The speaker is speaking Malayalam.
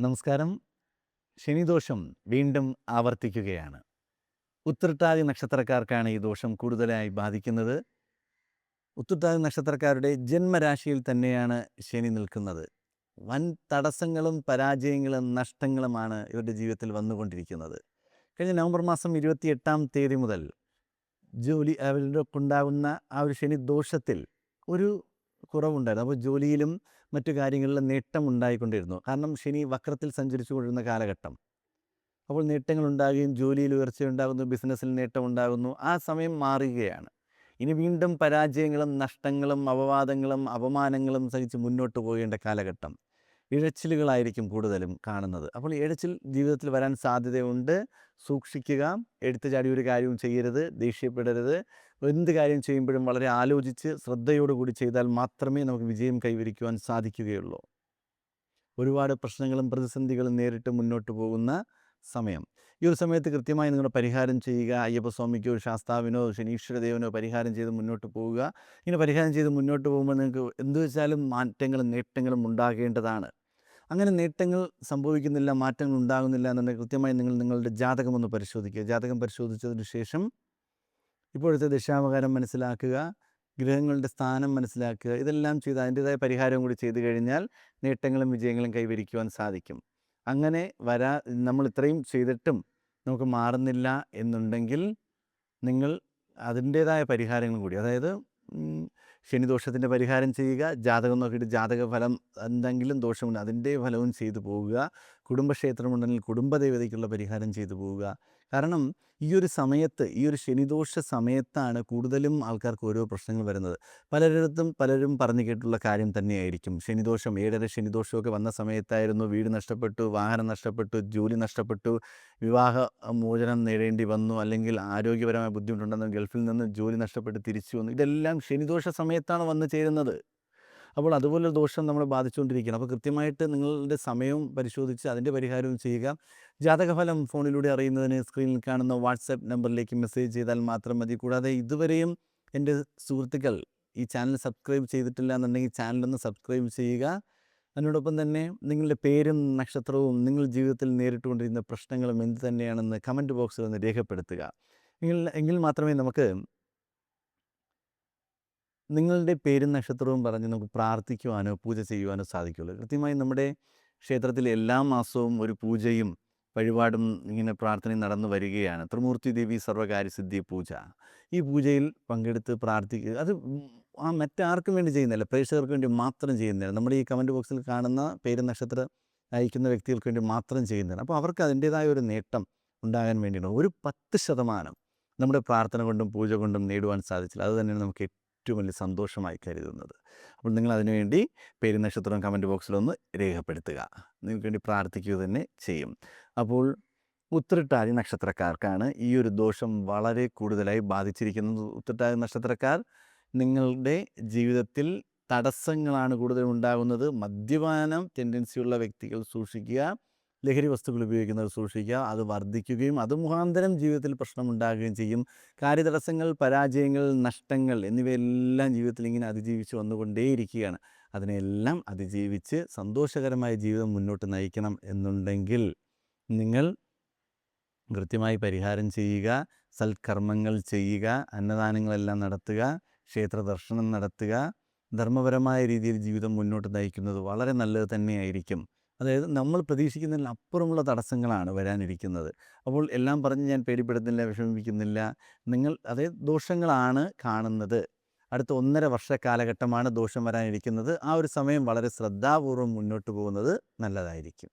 നമസ്കാരം. ശനിദോഷം വീണ്ടും ആവർത്തിക്കുകയാണ്. ഉത്രട്ടാതി നക്ഷത്രക്കാർക്കാണ് ഈ ദോഷം കൂടുതലായി ബാധിക്കുന്നത്. ഉത്രട്ടാതി നക്ഷത്രക്കാരുടെ ജന്മരാശിയിൽ തന്നെയാണ് ശനി നിൽക്കുന്നത്. വൻ തടസ്സങ്ങളും പരാജയങ്ങളും നഷ്ടങ്ങളുമാണ് ഇവരുടെ ജീവിതത്തിൽ വന്നുകൊണ്ടിരിക്കുന്നത്. കഴിഞ്ഞ നവംബർ മാസം ഇരുപത്തി എട്ടാം തീയതി മുതൽ ജോലി അവരുടെ ഉണ്ടാകുന്ന ആ ഒരു ശനി ദോഷത്തിൽ ഒരു കുറവുണ്ടായിരുന്നു. അപ്പോൾ ജോലിയിലും മറ്റു കാര്യങ്ങളിൽ നേട്ടം ഉണ്ടായിക്കൊണ്ടിരുന്നു. കാരണം ശനി വക്രത്തിൽ സഞ്ചരിച്ചു കൊണ്ടിരുന്ന കാലഘട്ടം. അപ്പോൾ നേട്ടങ്ങൾ ഉണ്ടാകുകയും ജോലിയിൽ ഉയർച്ചയുണ്ടാകുന്നു ബിസിനസ്സിൽ നേട്ടം ഉണ്ടാകുന്നു ആ സമയം മാറുകയാണ്. ഇനി വീണ്ടും പരാജയങ്ങളും നഷ്ടങ്ങളും അപവാദങ്ങളും അപമാനങ്ങളും സഹിച്ച് മുന്നോട്ട് പോകേണ്ട കാലഘട്ടം. ഇഴച്ചിലുകളായിരിക്കും കൂടുതലും കാണുന്നത്. അപ്പോൾ ഇഴച്ചിൽ ജീവിതത്തിൽ വരാൻ സാധ്യതയുണ്ട്. സൂക്ഷിക്കുക. എടുത്തു ചാടി ഒരു കാര്യവും ചെയ്യരുത്. ദേഷ്യപ്പെടരുത്. എന്ത് കാര്യം ചെയ്യുമ്പോഴും വളരെ ആലോചിച്ച് ശ്രദ്ധയോടുകൂടി ചെയ്താൽ മാത്രമേ നമുക്ക് വിജയം കൈവരിക്കുവാൻ സാധിക്കുകയുള്ളൂ. ഒരുപാട് പ്രശ്നങ്ങളും പ്രതിസന്ധികളും നേരിട്ട് മുന്നോട്ട് പോകുന്ന സമയം. ഈ ഒരു സമയത്ത് കൃത്യമായി നിങ്ങളുടെ പരിഹാരം ചെയ്യുക. അയ്യപ്പസ്വാമിക്കോ ശാസ്താവിനോ ശനീശ്വരദേവനോ പരിഹാരം ചെയ്ത് മുന്നോട്ട് പോവുക. ഇങ്ങനെ പരിഹാരം ചെയ്ത് മുന്നോട്ട് പോകുമ്പോൾ നിങ്ങൾക്ക് എന്ത് വെച്ചാലും മാറ്റങ്ങളും നേട്ടങ്ങളും ഉണ്ടാകേണ്ടതാണ്. അങ്ങനെ നേട്ടങ്ങൾ സംഭവിക്കുന്നില്ല മാറ്റങ്ങൾ ഉണ്ടാകുന്നില്ല എന്നുണ്ടെങ്കിൽ കൃത്യമായി നിങ്ങൾ നിങ്ങളുടെ ജാതകം ഒന്ന് പരിശോധിക്കുക. ജാതകം പരിശോധിച്ചതിന് ശേഷം ഇപ്പോഴത്തെ ദശാവകാരം മനസ്സിലാക്കുക ഗ്രഹങ്ങളുടെ സ്ഥാനം മനസ്സിലാക്കുക ഇതെല്ലാം ചെയ്ത് അതിന്റെതായ പരിഹാരം കൂടി ചെയ്തു കഴിഞ്ഞാൽ നേട്ടങ്ങളും വിജയങ്ങളും കൈവരിക്കുവാൻ സാധിക്കും. അങ്ങനെ വരാ നമ്മൾ ഇത്രയും ചെയ്തിട്ടും നമുക്ക് മാറുന്നില്ല എന്നുണ്ടെങ്കിൽ നിങ്ങൾ അതിന്റേതായ പരിഹാരങ്ങളും കൂടി അതായത് ശനിദോഷത്തിന്റെ പരിഹാരം ചെയ്യുക ജാതകം നോക്കിയിട്ട് ജാതക ഫലം എന്തെങ്കിലും ദോഷമുണ്ട് അതിന്റെ ഫലവും ചെയ്തു പോവുക കുടുംബക്ഷേത്രമുണ്ടെങ്കിൽ കുടുംബദേവതയ്ക്കുള്ള പരിഹാരം ചെയ്തു പോവുക കാരണം ഈ ഒരു സമയത്ത് ഈ ഒരു ശനിദോഷ സമയത്താണ് കൂടുതലും ആൾക്കാർക്ക് ഓരോ പ്രശ്നങ്ങൾ വരുന്നത്. പലരിടത്തും പലരും പറഞ്ഞു കേട്ടുള്ള കാര്യം തന്നെയായിരിക്കും. ശനിദോഷം ഏഴര ശനിദോഷമൊക്കെ വന്ന സമയത്തായിരുന്നു വീട് നഷ്ടപ്പെട്ടു വാഹനം നഷ്ടപ്പെട്ടു ജോലി നഷ്ടപ്പെട്ടു വിവാഹ മോചനം നേടേണ്ടി വന്നു അല്ലെങ്കിൽ ആരോഗ്യപരമായ ബുദ്ധിമുട്ടുണ്ടെന്ന് ഗൾഫിൽ നിന്ന് ജോലി നഷ്ടപ്പെട്ട് തിരിച്ചു വന്നു. ഇതെല്ലാം ശനിദോഷ സമയത്താണ് വന്നു ചേരുന്നത്. അപ്പോൾ അതുപോലെ ദോഷം നമ്മളെ ബാധിച്ചുകൊണ്ടിരിക്കുകയാണ്. അപ്പോൾ കൃത്യമായിട്ട് നിങ്ങളുടെ സമയവും പരിശോധിച്ച് അതിന്റെ പരിഹാരവും ചെയ്യുക. ജാതകഫലം ഫോണിലൂടെ അറിയുന്നതിന് സ്ക്രീനിൽ കാണുന്ന വാട്സാപ്പ് നമ്പറിലേക്ക് മെസ്സേജ് ചെയ്താൽ മാത്രം മതി. കൂടാതെ ഇതുവരെയും എന്റെ സുഹൃത്തുക്കൾ ഈ ചാനൽ സബ്സ്ക്രൈബ് ചെയ്തിട്ടില്ല എന്നുണ്ടെങ്കിൽ ചാനലൊന്ന് സബ്സ്ക്രൈബ് ചെയ്യുക. അതിനോടൊപ്പം തന്നെ നിങ്ങളുടെ പേരും നക്ഷത്രവും നിങ്ങൾ ജീവിതത്തിൽ നേരിട്ടുകൊണ്ടിരുന്ന പ്രശ്നങ്ങളും എന്ത് തന്നെയാണെന്ന് കമന്റ് ബോക്സിൽ ഒന്ന് രേഖപ്പെടുത്തുക. എങ്കിൽ എങ്കിൽ മാത്രമേ നമുക്ക് നിങ്ങളുടെ പേരും നക്ഷത്രവും പറഞ്ഞ് നമുക്ക് പ്രാർത്ഥിക്കുവാനോ പൂജ ചെയ്യുവാനോ സാധിക്കുള്ളൂ. കൃത്യമായി നമ്മുടെ ക്ഷേത്രത്തിൽ എല്ലാ മാസവും ഒരു പൂജയും വഴിപാടും ഇങ്ങനെ പ്രാർത്ഥനയും നടന്നു വരികയാണ്. ത്രിമൂർത്തി ദേവി സർവകാര്യസിദ്ധി പൂജ. ഈ പൂജയിൽ പങ്കെടുത്ത് പ്രാർത്ഥിക്കുക. അത് ആ മറ്റാർക്കും വേണ്ടി ചെയ്യുന്നില്ല. പ്രേക്ഷകർക്ക് വേണ്ടി മാത്രം ചെയ്യുന്നില്ല. നമ്മുടെ ഈ കമന്റ് ബോക്സിൽ കാണുന്ന പേര് നക്ഷത്ര അയക്കുന്ന വ്യക്തികൾക്ക് വേണ്ടി മാത്രം ചെയ്യുന്നില്ല. അപ്പോൾ അവർക്ക് അതിന്റേതായ ഒരു നേട്ടം ഉണ്ടാകാൻ വേണ്ടിയാണ്. ഒരു പത്ത് ശതമാനം നമ്മുടെ പ്രാർത്ഥന കൊണ്ടും പൂജ കൊണ്ടും നേടുവാൻ സാധിച്ചില്ല. അത് തന്നെയാണ് നമുക്ക് ഏറ്റവും വലിയ സന്തോഷമായി കരുതുന്നത്. അപ്പോൾ നിങ്ങൾ അതിനുവേണ്ടി പേര് നക്ഷത്രം കമന്റ് ബോക്സിലൊന്ന് രേഖപ്പെടുത്തുക. നിങ്ങൾക്ക് വേണ്ടി പ്രാർത്ഥിക്കുക തന്നെ ചെയ്യും. അപ്പോൾ ഉത്രട്ടാതി നക്ഷത്രക്കാർക്കാണ് ഈ ഒരു ദോഷം വളരെ കൂടുതലായി ബാധിച്ചിരിക്കുന്നത്. ഉത്രട്ടാതി നക്ഷത്രക്കാർ നിങ്ങളുടെ ജീവിതത്തിൽ തടസ്സങ്ങളാണ് കൂടുതലും ഉണ്ടാകുന്നത്. മദ്യപാനം ടെൻഡൻസിയുള്ള വ്യക്തികൾ സൂക്ഷിക്കുക. ലഹരി വസ്തുക്കൾ ഉപയോഗിക്കുന്നവർ സൂക്ഷിക്കുക അത് വർദ്ധിക്കുകയും അത് മുഖാന്തരം ജീവിതത്തിൽ പ്രശ്നമുണ്ടാകുകയും ചെയ്യും. കാര്യതടസ്സങ്ങൾ പരാജയങ്ങൾ നഷ്ടങ്ങൾ എന്നിവയെല്ലാം ജീവിതത്തിൽ ഇങ്ങനെ അതിജീവിച്ച് വന്നുകൊണ്ടേയിരിക്കുകയാണ്. അതിനെല്ലാം അതിജീവിച്ച് സന്തോഷകരമായ ജീവിതം മുന്നോട്ട് നയിക്കണം എന്നുണ്ടെങ്കിൽ നിങ്ങൾ കൃത്യമായി പരിഹാരം ചെയ്യുക സൽക്കർമ്മങ്ങൾ ചെയ്യുക അന്നദാനങ്ങളെല്ലാം നടത്തുക ക്ഷേത്ര ദർശനം നടത്തുക ധർമ്മപരമായ രീതിയിൽ ജീവിതം മുന്നോട്ട് നയിക്കുന്നത് വളരെ നല്ലത് തന്നെയായിരിക്കും. അതായത് നമ്മൾ പ്രതീക്ഷിക്കുന്നതിൽ അപ്പുറമുള്ള തടസ്സങ്ങളാണ് വരാനിരിക്കുന്നത്. അപ്പോൾ എല്ലാം പറഞ്ഞ് ഞാൻ പേടിപ്പെടുന്നില്ല വിഷമിപ്പിക്കുന്നില്ല. നിങ്ങൾ അതായത് ദോഷങ്ങളാണ് കാണുന്നത്. അടുത്ത ഒന്നര വർഷ കാലഘട്ടമാണ് ദോഷം വരാനിരിക്കുന്നത്. ആ ഒരു സമയം വളരെ ശ്രദ്ധാപൂർവം മുന്നോട്ട് പോകുന്നത് നല്ലതായിരിക്കും.